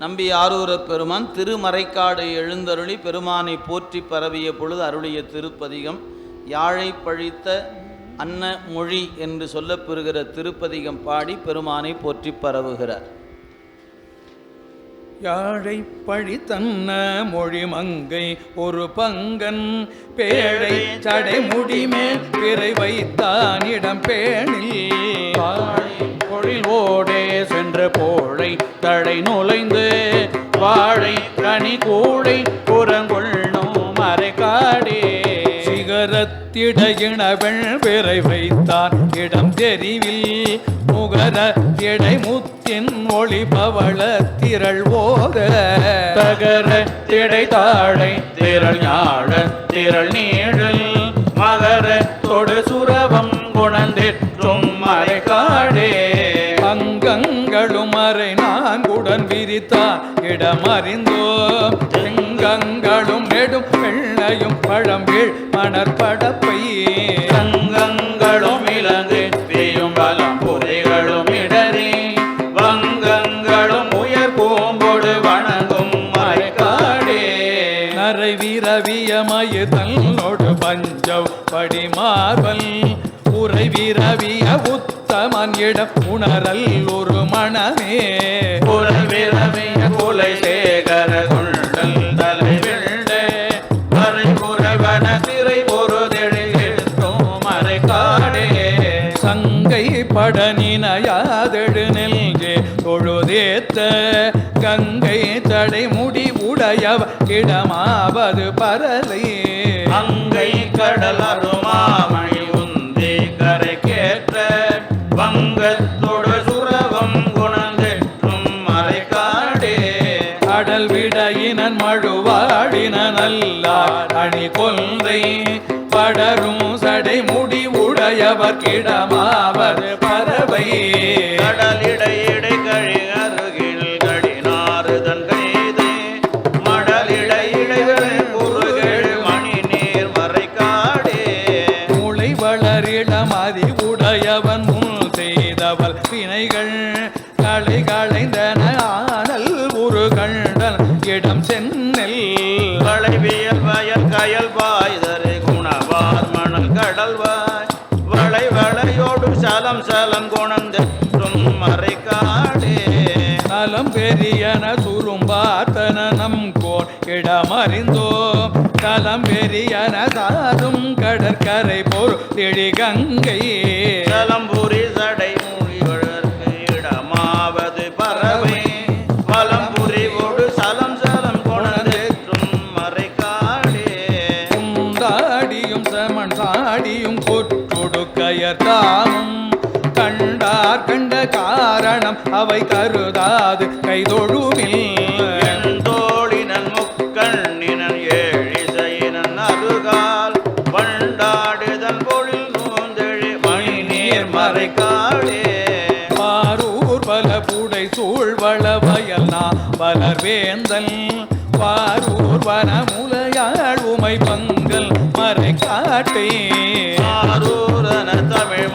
நம்பி ஆரூரப் பெருமான் திருமறைக்காடு எழுந்தருளி பெருமானை போற்றி பரவிய பொழுது அருளிய திருப்பதிகம் யாழை பழித்த அன்ன மொழி என்று சொல்லப்பெறுகிற திருப்பதிகம் பாடி பெருமானை போற்றி பரவுகிறார். யாழை பழி தன்ன மொழி மங்கை ஒரு பங்கன் பேழை தடை முடிமேல் பிறை வைத்தான் இடம் பேணில். பொழில் ஓடே சென்ற போழை தடை நுழைந்து வாழை கனி கூடை புறங்கொள்ளும் மறைக்காடே சிகரத்திடையினவள் பிறை வைத்தான். இடம் தெரிவில் முகர இடை முத்தின் ஒளி பவள திரள் ஓத. தகர திடை தாழை திரள் ஞாழ திரள் நீழல். மகர தொடு சுரவம் குணந்திற்றும் மறைக்காடே அங்கங்களும் அறை நான்குடன் விரித்தான் இடமறிந்தோ. செங்கங்களும் நெடும் வெள்ளையும் பழம்பீழ் மணற்படப்பை சங்கங்களும் இலங்கு பெய்யும் பலம் புதைகளும் இடறி. வங்கங்களும் உயர் பூம்பொடு வணங்கும் மறைக்காடே. நரை விரவியமய தன்னோடு பஞ்சவ் படிமார்பல் உரை விரவிய உத்தமன் இடம் உணரல் ஒரு மனமே புறவிரவிய குலை சேகர குண்டல் தலை விழுந்தே மறை குறைவன திரை பொருதெழுத்தும் மறைக்காடே சங்கை படனினையாதெழு நெல்கே தொழுதேத்த. கங்கை தடை முடி உடையவ இடமாவது பரலை. அங்கை கடல் மழுவாடின நல்லார் அணி கொன்றை படரும் சடை முடி உடையவர் கிடமாவது பறவை. கடலிடை இடை கழி அருகில் கடினாறுதன் கைது. மடலிடை இடைகள் குறுகள் மணி நீர் மறைக்காடே முளை வளரிடம் அதி உடையவன் முன் செய்தவள் வினைகள். களை களைந்தன ஆனல் உரு கண்டல் இடம் சென்னல் குணந்தெற்றும் மறைக்காடே நலம் பெரியன சுரும்பாத்தன நம் கோன் இடமறிந்தோ. தலம் பெரியன தாரும் கடற்கரை போர் திடி கங்கை காரணம் அவை கருதாது கைதொழுமில் தோழினன் முக்கண்ணினன் ஏழிசையினன் அருகால் வண்டாடுதன் பொழில் நூந்தெழி மணி நீர் மறைக்காடே. பாரூர் பல புடை சூழ்வள வயல்னா பலர் வேந்தல் பாரூர் வனமுலையாள் உமை பங்கல் மறை காட்டே ஆரூரன தமிழ்